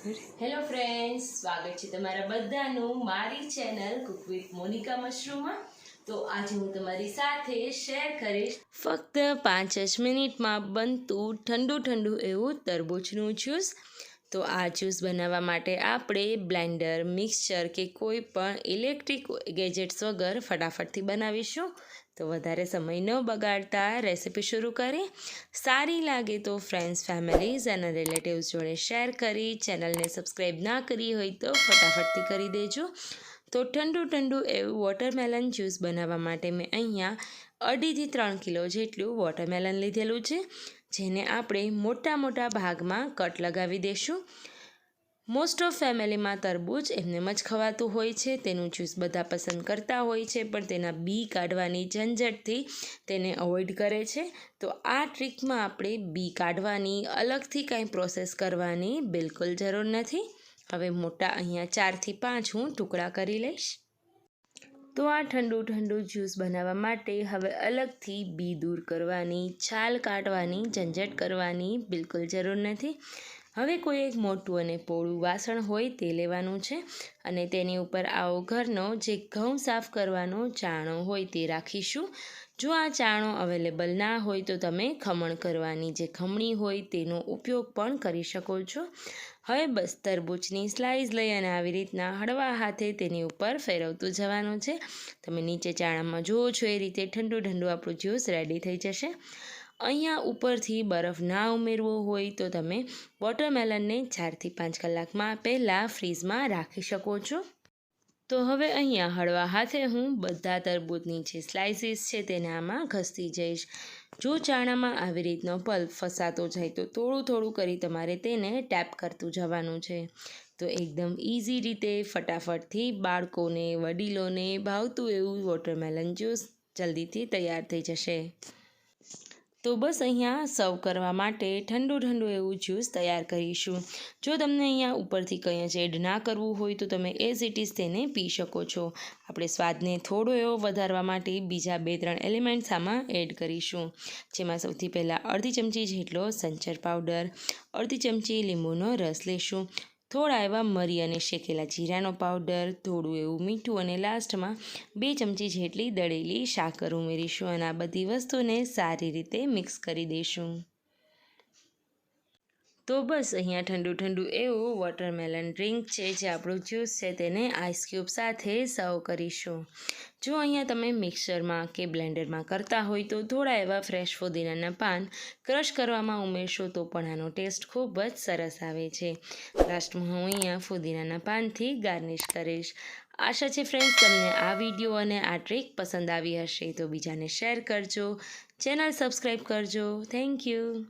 Hello friends સ્વાગત છે તમારા બધાનું મારી ચેનલ કુક વિથ મોનિકા મશરૂમમાં તો આજે હું તમારી સાથે શેર કરીશ ફક્ત પાંચ જ મિનિટમાં બનતું ઠંડુ ઠંડુ એવું તરબૂચનું જ્યુસ તો આ જ્યુસ બનાવવા માટે આપણે બ્લેન્ડર, મિક્સચર કે કોઈ પણ ઇલેક્ટ્રિક ગેજેટ્સ વગર ફટાફટથી બનાવીશું. તો વધારે સમય ન બગાડતા રેસિપી શરૂ કરી સારી લાગે તો ફ્રેન્ડ્સ ફેમિલીઝ અને રિલેટિવ્સ જોડે શેર કરી ચેનલને સબસ્ક્રાઈબ ના કરી હોય તો ફટાફટથી કરી દેજો. તો ઠંડુ ઠંડુ એવું વોટરમેલન જ્યુસ બનાવવા માટે મેં અહીંયા અઢીથી ત્રણ કિલો જેટલું વોટરમેલન લીધેલું છે. જેને આપણે મોટા મોટા ભાગમાં કટ લગાવી દઈશું મોસ્ટ ઓફ ફેમિલીમાં તરબૂચ એમને જ ખવાતું હોય છે, તેનું જ્યુસ બધા પસંદ કરતા હોય છે, પણ તેના બી કાઢવાની ઝંઝટથી તેને અવોઇડ કરે છે. તો આ ટ્રીકમાં આપણે બી કાઢવાની, અલગથી કાંઈ પ્રોસેસ કરવાની બિલકુલ જરૂર નથી. હવે મોટા અહીંયા ચારથી પાંચ હું ટુકડા કરી લઈશ. તો આ ઠંડુ ઠંડુ જ્યુસ બનાવવા માટે હવે અલગથી બી દૂર કરવાની, છાલ કાઢવાની ઝંઝટ કરવાની બિલકુલ જરૂર નથી. હવે કોઈ એક મોટું અને પોળું વાસણ હોય તે લેવાનું છે અને તેની ઉપર આવો ઘરનો જે ઘઉં સાફ કરવાનો ચાણો હોય તે રાખીશું. જો આ ચાણો અવેલેબલ ના હોય તો તમે ખમણ કરવાની જે ખમણી હોય તેનો ઉપયોગ પણ કરી શકો છો. હવે બસ તરબૂચની સ્લાઈસ લઈ અને આવી રીતના હળવા હાથે તેની ઉપર ફેરવતું જવાનું છે. તમે નીચે ચાણામાં જુઓ છો એ રીતે ઠંડુ ઠંડુ આપણું જ્યુસ રેડી થઈ જશે. અહીંયા ઉપરથી બરફ ના ઉમેરવો હોય તો તમે વોટરમેલનને ચારથી પાંચ કલાકમાં પહેલાં ફ્રીઝમાં રાખી શકો છો. તો હવે અહીંયા હળવા હાથે હું બધા તરબૂચની જે સ્લાઇસીસ છે તેને આમાં ઘસતી જઈશ. જો ચાણામાં આવી રીતનો પલ્પ ફસાતો જાય તો થોડું થોડું કરી તમારે તેને ટેપ કરતું જવાનું છે. તો એકદમ ઇઝી રીતે ફટાફટથી બાળકોને, વડીલોને, ભાવતું એવું વોટરમેલન જ્યુસ જલ્દીથી તૈયાર થઈ જશે. તો બસ અહીંયા સર્વ કરવા માટે ઠંડુ ઠંડુ એવું જ્યુસ તૈયાર કરીશું. જો તમને અહીંયા ઉપરથી કંઈ જ એડ ના કરવું હોય તો તમે એઝ ઇટ ઇઝ તેને પી શકો છો. આપણે સ્વાદને થોડો એવો વધારવા માટે બીજા બે ત્રણ એલિમેન્ટ્સ આમાં એડ કરીશું. જેમાં સૌથી પહેલાં અડધી ચમચી જેટલો સંચર પાવડર, અડધી ચમચી લીંબુનો રસ લેશું. થોડા એવા મરી અને શેકેલા જીરાનો પાવડર થોડું એવું મીઠું અને લાસ્ટમાં બે ચમચી જેટલી દળેલી સાકર ઉમેરીશું અને આ બધી વસ્તુને સારી રીતે મિક્સ કરી દઈશું. તો બસ અહીંયા ઠંડુ ઠંડુ એવું વોટરમેલન ડ્રિંક છે, જે આપણું જ્યુસ છે, તેને આઈસ ક્યુબ સાથે સર્વ કરીશું. જો અહીંયા તમે મિક્સરમાં કે બ્લેન્ડરમાં કરતા હોય તો થોડા એવા ફ્રેશ ફુદીનાના પાન ક્રશ કરવામાં ઉમેરશો તો પણ આનો ટેસ્ટ ખૂબ જ સરસ આવે છે. લાસ્ટમાં હું અહીંયા ફુદીનાના પાનથી ગાર્નિશ કરીશ. આશા છે ફ્રેન્ડ્સ તમને આ વીડિયો અને આ ટ્રીક પસંદ આવી હશે તો બીજાને શેર કરજો. ચેનલ સબસ્ક્રાઈબ કરજો. Thank you